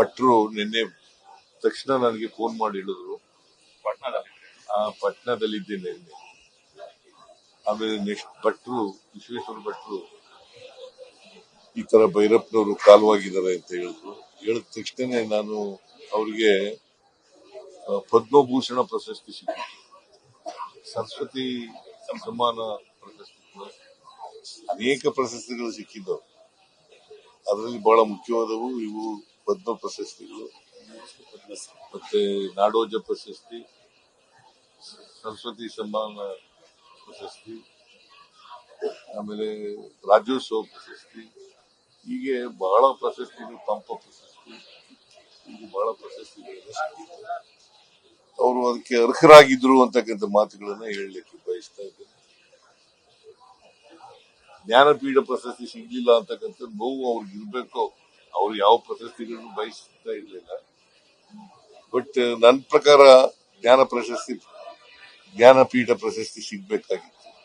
ಭಟ್ರು ನಿನ್ನೆ ತಕ್ಷಣ ನನಗೆ ಫೋನ್ ಮಾಡಿ ಹೇಳಿದ್ರು. ಪಟ್ನದಲ್ಲಿದ್ದೇನೆ ಆಮೇಲೆ ನೆಕ್ಸ್ಟ್ ಭಟ್ರು ವಿಶ್ವೇಶ್ವರ ಭಟ್ರು ಈ ತರ ಭೈರಪ್ಪನವರು ಕಾಲವಾಗಿದ್ದಾರೆ ಅಂತ ಹೇಳಿದ್ರು. ಹೇಳಿದ ತಕ್ಷಣ ನಾನು ಅವರಿಗೆ ಪದ್ಮಭೂಷಣ ಪ್ರಶಸ್ತಿ ಸಿಕ್ಕಿತು. ಸರಸ್ವತಿ ಸಮ್ಮಾನ ಪ್ರಶಸ್ತಿ ಅನೇಕ ಪ್ರಶಸ್ತಿಗಳು ಸಿಕ್ಕಿದ್ದವು. ಅದರಲ್ಲಿ ಬಹಳ ಮುಖ್ಯವಾದವು ಇವು ಪದ್ಮ ಪ್ರಶಸ್ತಿಗಳು. ಮತ್ತೆ ನಾಡೋಜ ಪ್ರಶಸ್ತಿ, ಸರಸ್ವತಿ ಸಮ್ಮಾನ ಪ್ರಶಸ್ತಿ, ಆಮೇಲೆ ರಾಜ್ಯೋತ್ಸವ ಪ್ರಶಸ್ತಿ, ಹೀಗೆ ಬಹಳ ಪ್ರಶಸ್ತಿಗಳು ಪಂಪ ಪ್ರಶಸ್ತಿ, ಹೀಗೆ ಬಹಳ ಪ್ರಶಸ್ತಿಗಳು ಅವರು ಅದಕ್ಕೆ ಅರ್ಹರಾಗಿದ್ರು ಅಂತಕ್ಕಂಥ ಮಾತುಗಳನ್ನ ಹೇಳಲಿಕ್ಕೆ ಬಯಸ್ತಾ ಇದ್ದೇನೆ. ಜ್ಞಾನಪೀಠ ಪ್ರಶಸ್ತಿ ಸಿಗ್ಲಿಲ್ಲ ಅಂತಕ್ಕಂಥ ನೋವು ಅವ್ರಿಗೆ ಇರ್ಬೇಕು ಅವ್ರು ಯಾವ ಪ್ರಶಸ್ತಿಗಳನ್ನು ಬಯಸ್ತಾ ಇರಲಿಲ್ಲ. ಬಟ್ ನನ್ನ ಪ್ರಕಾರ ಜ್ಞಾನ ಪ್ರಶಸ್ತಿ ಜ್ಞಾನಪೀಠ ಪ್ರಶಸ್ತಿ ಸಿಗ್ಬೇಕಾಗಿತ್ತು.